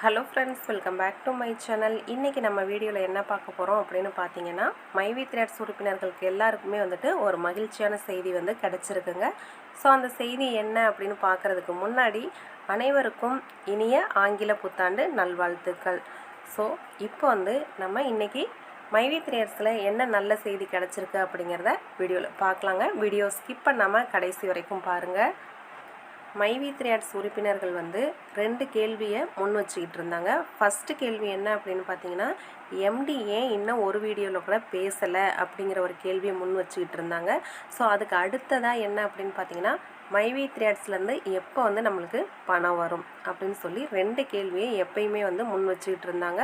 Hello friends welcome back to my channel இன்றைக்கி நம்ம வீடியோவில் என்ன பார்க்க போகிறோம் அப்படின்னு பார்த்தீங்கன்னா மைவி த்ரேட்ஸ் உறுப்பினர்களுக்கு எல்லாருக்குமே வந்துட்டு ஒரு மகிழ்ச்சியான செய்தி வந்து கிடச்சிருக்குங்க. ஸோ அந்த செய்தி என்ன அப்படின்னு பார்க்குறதுக்கு முன்னாடி அனைவருக்கும் இனிய ஆங்கில புத்தாண்டு நல்வாழ்த்துக்கள். ஸோ இப்போ வந்து நம்ம இன்றைக்கி மைவி த்ரேட்ஸில் என்ன நல்ல செய்தி கிடச்சிருக்கு அப்படிங்கிறத வீடியோவில் பார்க்கலாங்க. வீடியோ ஸ்கிப் பண்ணாமல் கடைசி வரைக்கும் பாருங்கள் மைவி த்ரேட்ஸ் உறுப்பினர்கள் வந்து ரெண்டு கேள்வியை முன் வச்சுக்கிட்டு இருந்தாங்க. ஃபஸ்ட்டு கேள்வி என்ன அப்படின்னு பார்த்தீங்கன்னா எம்டி ஏன் இன்னும் ஒரு வீடியோவில் கூட பேசலை அப்படிங்கிற ஒரு கேள்வியை முன் வச்சுக்கிட்டு இருந்தாங்க. ஸோ அதுக்கு அடுத்ததாக என்ன அப்படின்னு பார்த்தீங்கன்னா மைவி த்ரேட்ஸ்லேருந்து எப்போ வந்து நம்மளுக்கு பணம் வரும் அப்படின்னு சொல்லி ரெண்டு கேள்வியை எப்பயுமே வந்து முன் வச்சுக்கிட்டு இருந்தாங்க.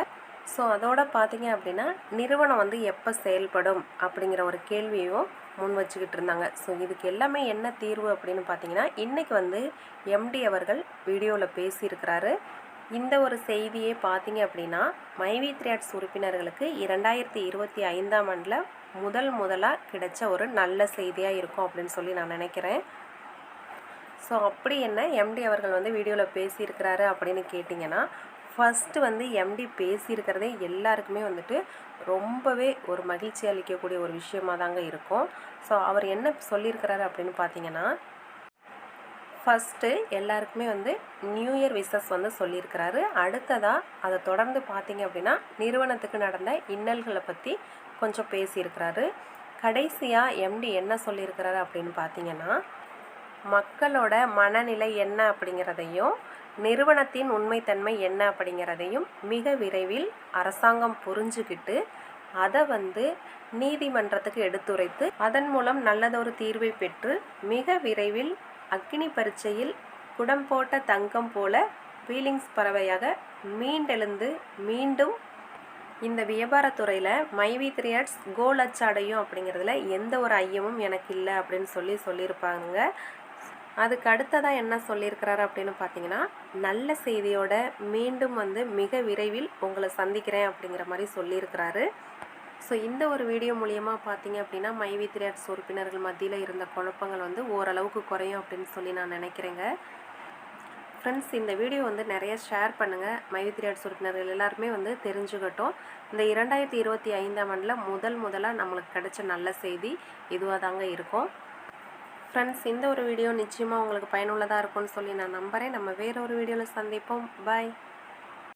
ஸோ அதோட பார்த்தீங்க அப்படின்னா நிறுவனம் வந்து எப்போ செயல்படும் அப்படிங்கிற ஒரு கேள்வியும் முன் வச்சுக்கிட்டு இருந்தாங்க. ஸோ இதுக்கு எல்லாமே என்ன தீர்வு அப்படின்னு பார்த்தீங்கன்னா இன்றைக்கி வந்து எம்டி அவர்கள் வீடியோவில் பேசியிருக்கிறாரு. இந்த ஒரு செய்தியே பார்த்தீங்க அப்படின்னா மைவி த்ரேட்ஸ் உறுப்பினர்களுக்கு இரண்டாயிரத்தி இருபத்தி ஐந்தாம் ஆண்டில் முதல் முதலாக கிடைச்ச ஒரு நல்ல செய்தியாக இருக்கும் அப்படின்னு சொல்லி நான் நினைக்கிறேன். ஸோ அப்படி என்ன எம்டி அவர்கள் வந்து வீடியோவில் பேசியிருக்கிறாரு அப்படின்னு கேட்டிங்கன்னா ஃபஸ்ட்டு வந்து எம்டி பேசியிருக்கிறதே எல்லாருக்குமே வந்துட்டு ரொம்பவே ஒரு மகிழ்ச்சி அளிக்கக்கூடிய ஒரு விஷயமாக தாங்க இருக்கும். ஸோ அவர் என்ன சொல்லியிருக்கிறாரு அப்படின்னு பார்த்தீங்கன்னா ஃபஸ்ட்டு எல்லாருக்குமே வந்து நியூ இயர் விசஸ் வந்து சொல்லியிருக்கிறாரு. அடுத்ததாக அதை தொடர்ந்து பார்த்தீங்க அப்படின்னா நிறுவனத்துக்கு நடந்த இன்னல்களை பற்றி கொஞ்சம் பேசியிருக்கிறாரு. கடைசியாக எம்டி என்ன சொல்லியிருக்கிறாரு அப்படின்னு பார்த்தீங்கன்னா மக்களோட மனநிலை என்ன அப்படிங்கிறதையும் நிறுவனத்தின் உண்மைத்தன்மை என்ன அப்படிங்கிறதையும் மிக விரைவில் அரசாங்கம் புரிஞ்சுக்கிட்டு அதை வந்து நீதிமன்றத்துக்கு எடுத்துரைத்து அதன் மூலம் நல்லதொரு தீர்வை பெற்று மிக விரைவில் அக்னி பரீட்சையில் குடம் போட்ட தங்கம் போல ஃபீலிங்ஸ் பறவையாக மீண்டெழுந்து மீண்டும் இந்த வியாபாரத்துறையில் மைவி த்ரியட்ஸ் கோல் அச்சாடையும் அப்படிங்கிறதுல எந்த ஒரு ஐயமும் எனக்கு இல்லை அப்படின்னு சொல்லி சொல்லியிருப்பாங்க. அதுக்கு அடுத்ததாக என்ன சொல்லியிருக்கிறாரு அப்படின்னு பார்த்தீங்கன்னா நல்ல செய்தியோட மீண்டும் வந்து மிக விரைவில் உங்களை சந்திக்கிறேன் அப்படிங்கிற மாதிரி சொல்லியிருக்கிறாரு. ஸோ இந்த ஒரு வீடியோ மூலியமாக பார்த்தீங்க அப்படின்னா மைவி திரையாட்ஸ் உறுப்பினர்கள் மத்தியில் இருந்த குழப்பங்கள் வந்து ஓரளவுக்கு குறையும் அப்படின்னு சொல்லி நான் நினைக்கிறேங்க. ஃப்ரெண்ட்ஸ் இந்த வீடியோ வந்து நிறைய ஷேர் பண்ணுங்கள் மைவி திரியாட்ஸ் உறுப்பினர்கள் எல்லாருமே வந்து தெரிஞ்சுக்கட்டும். இந்த இரண்டாயிரத்தி இருபத்தி ஐந்தாம் ஆண்டில் முதல் முதலாக நம்மளுக்கு கிடைச்ச நல்ல செய்தி இதுவாக தாங்க இருக்கும். ஃப்ரெண்ட்ஸ் இந்த ஒரு வீடியோ நிச்சயமாக உங்களுக்கு பயனுள்ளதாக இருக்கும்னு சொல்லி நான் நம்புகிறேன் நம்ம வேறு ஒரு வீடியோவில் சந்திப்போம். பாய்